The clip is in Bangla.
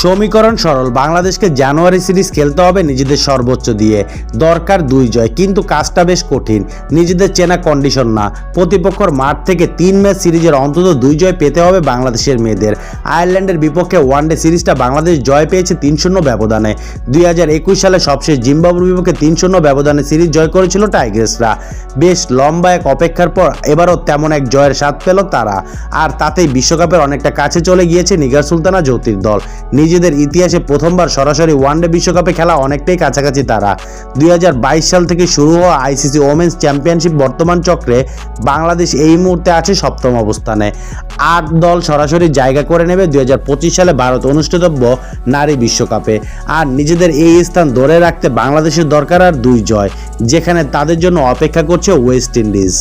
সমীকরণ সরল। বাংলাদেশকে জানুয়ারি সিরিজ খেলতে হবে নিজেদের সর্বোচ্চ দিয়ে। দরকার দুই জয়, কিন্তু কাজটা বেশ কঠিন। নিজেদের চেনা কন্ডিশন না। প্রতিপক্ষর মাঠ থেকে তিন ম্যাচ সিরিজের অন্তত দুই জয় পেতে হবে বাংলাদেশের মেয়েদের। আয়ারল্যান্ডের বিপক্ষে ওয়ানডে সিরিজটা বাংলাদেশ জয় পেয়েছে তিন শূন্য ব্যবধানে। দুই হাজার একুশ সালে সবশেষ জিম্বাবুর বিপক্ষে তিন শূন্য ব্যবধানে সিরিজ জয় করেছিল টাইগার্সরা। বেশ লম্বা এক অপেক্ষার পর এবারও তেমন এক জয়ের স্বাদ পেল তারা। আর তাতেই বিশ্বকাপের অনেকটা কাছে চলে গিয়েছে নিগার সুলতানা জ্যোতির দল। নিজেদের ইতিহাসে প্রথমবার সরাসরি ওয়ানডে বিশ্বকাপে খেলা অনেকটাই কাছাকাছি তারা। দুই হাজার বাইশ সাল থেকে শুরু হওয়া আইসিসি ওমেন্স চ্যাম্পিয়নশিপ বর্তমান চক্রে বাংলাদেশ এই মুহূর্তে আছে সপ্তম অবস্থানে। আট দল সরাসরি জায়গা করে নেবে দুই হাজার পঁচিশ সালে ভারত অনুষ্ঠিতব্য নারী বিশ্বকাপে। আর নিজেদের এই স্থান ধরে রাখতে বাংলাদেশের দরকার আর দুই জয়, যেখানে তাদের জন্য অপেক্ষা করছে ওয়েস্ট ইন্ডিজ।